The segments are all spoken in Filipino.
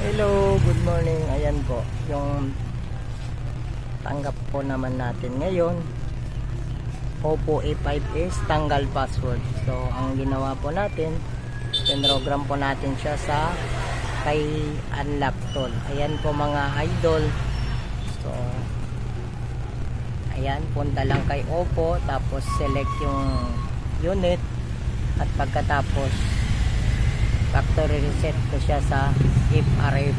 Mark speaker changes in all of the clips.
Speaker 1: Hello, good morning. Ayan po, yung tanggap po naman natin ngayon. Oppo A5s, tanggal password. So, ang ginawa po natin, pinrogram po natin siya sa kay Unlock Tool. Ayan po mga idol. So, ayan, punta lang kay Oppo, tapos select yung unit, at pagkatapos factory reset ko siya sa if RF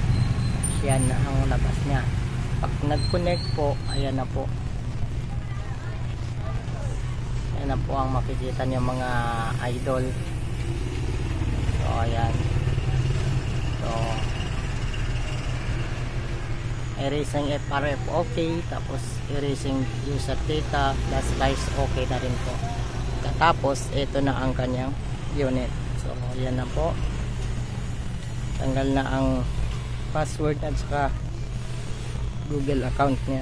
Speaker 1: yan ang labas niya. Pag nag-connect po ayan na po. Ayan na po ang makikita niyo mga idol. So ayan. So erasing FRF okay tapos erasing user data. Plus slice okay na rin po. Tapos ito na ang kanyang unit. So ayan na po tanggal na ang password at saka google account niya.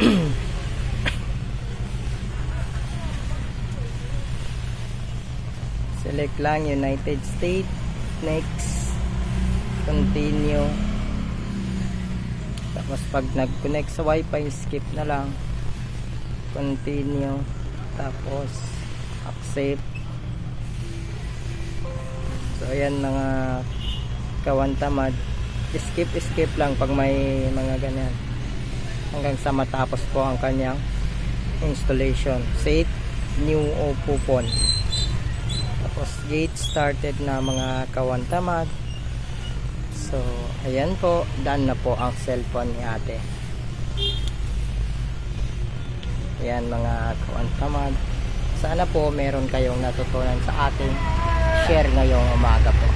Speaker 1: Select lang United States. Next. Continue. Tapos pag nag connect sa wifi skip na lang. Continue. Tapos accept ayan mga kawan tamad skip skip lang pag may mga ganyan. Hanggang sa matapos po ang kanyang installation. Set new Oppo phone. Tapos gate started na mga kawan tamad so ayan po. Done na po ang cellphone ni ate. Ayan mga kawantamad. Sana po meron kayong natutunan sa ating share ngayong umaga po.